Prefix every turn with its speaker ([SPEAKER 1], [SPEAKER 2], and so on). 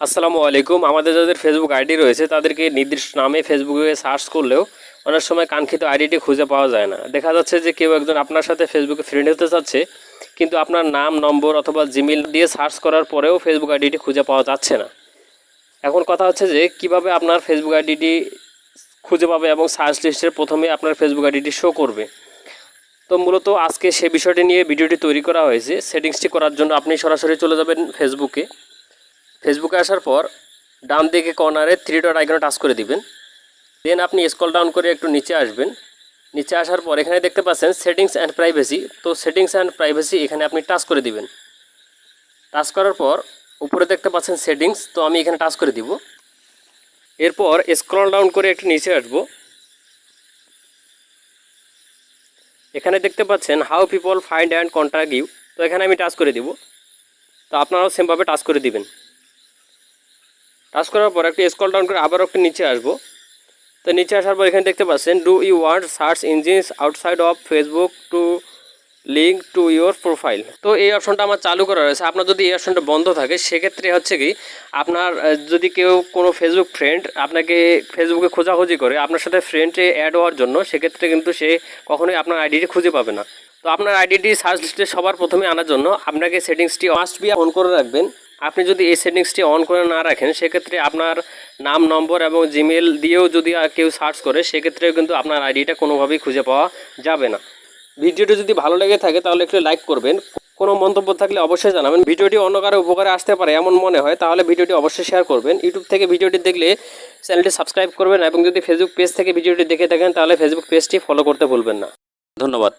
[SPEAKER 1] আসসালামু আলাইকুম। আমাদের যাদের ফেসবুক আইডি রয়েছে, তাদেরকে নির্দিষ্ট নামে ফেসবুকে সার্চ করলেও অনেক সময় কাঙ্ক্ষিত আইডিটি খুঁজে পাওয়া যায় না। দেখা যাচ্ছে যে কেউ একজন আপনার সাথে ফেসবুকে ফ্রেন্ড হতে চাচ্ছে, কিন্তু আপনার নাম, নম্বর অথবা জিমেল দিয়ে সার্চ করার পরেও ফেসবুক আইডিটি খুঁজে পাওয়া যাচ্ছে না। এখন কথা হচ্ছে যে কীভাবে আপনার ফেসবুক আইডিটি খুঁজে পাবে এবং সার্চ লিস্টের প্রথমে আপনার ফেসবুক আইডিটি শো করবে। তো মূলত আজকে সে বিষয়টি নিয়ে ভিডিওটি তৈরি করা হয়েছে। সেটিংসটি করার জন্য আপনি সরাসরি চলে যাবেন ফেসবুকে ফেসবুকে আসার পর ডান দিকে কর্নারে থ্রি ডট আইকনে টাচ করে দিবেন। দেন আপনি স্ক্রল ডাউন করে একটু নিচে আসবেন। নিচে আসার পর এখানে দেখতে পাচ্ছেন সেটিংস অ্যান্ড প্রাইভেসি তো সেটিংস অ্যান্ড প্রাইভেসি এখানে আপনি টাচ করে দিবেন। টাচ করার পর উপরে দেখতে পাচ্ছেন সেটিংস তো আমি এখানে টাচ করে দিব। এরপর স্ক্রল ডাউন করে একটু নিচে আসব। এখানে দেখতে পাচ্ছেন how people find and contact you তো এখানে আমি টাচ করে দিব। তো আপনারাও সেমভাবে টাচ করে দিবেন। টাচ করার পর একটু স্কল ডাউন করে আবার একটু নিচে আসব। তো নিচে আসার পর এখানে দেখতে পাচ্ছেন do you want search engines outside of Facebook to link to your profile তো এই অপশনটা আমার চালু করা রয়েছে। আপনার যদি এই অপশনটা বন্ধ থাকে, সেক্ষেত্রে হচ্ছে কি, আপনার যদি কেউ কোনো ফেসবুক ফ্রেন্ড আপনাকে ফেসবুকে খোঁজাখুঁজি করে, আপনার সাথে ফ্রেন্ডে অ্যাড হওয়ার জন্য, সেক্ষেত্রে কিন্তু সে কখনোই আপনার আইডিটি খুঁজে পাবে না। তো আপনার আইডিটি সার্চ লিস্টে সবার প্রথমে আনার জন্য আপনাকে সেটিংসটি মাস্ট বি অন করে রাখবেন। আপনি যদি এই সেটিংসটি অন করে না রাখেন, সেক্ষেত্রে আপনার নাম, নম্বর এবং জিমেল দিয়েও যদি কেউ সার্চ করে, সেক্ষেত্রেও কিন্তু আপনার আইডিটা কোনোভাবেই খুঁজে পাওয়া যাবে না। ভিডিওটি যদি ভালো লেগে থাকে, তাহলে একটু লাইক করবেন। কোনো মন্তব্য থাকলে অবশ্যই জানাবেন। ভিডিওটি অন্য কারও উপকারে আসতে পারে এমন মনে হয়, তাহলে ভিডিওটি অবশ্যই শেয়ার করবেন। ইউটিউব থেকে ভিডিওটি দেখলে চ্যানেলটি সাবস্ক্রাইব করবেন এবং যদি ফেসবুক পেজ থেকে ভিডিওটি দেখে থাকেন, তাহলে ফেসবুক পেজটি ফলো করতে ভুলবেন না। ধন্যবাদ।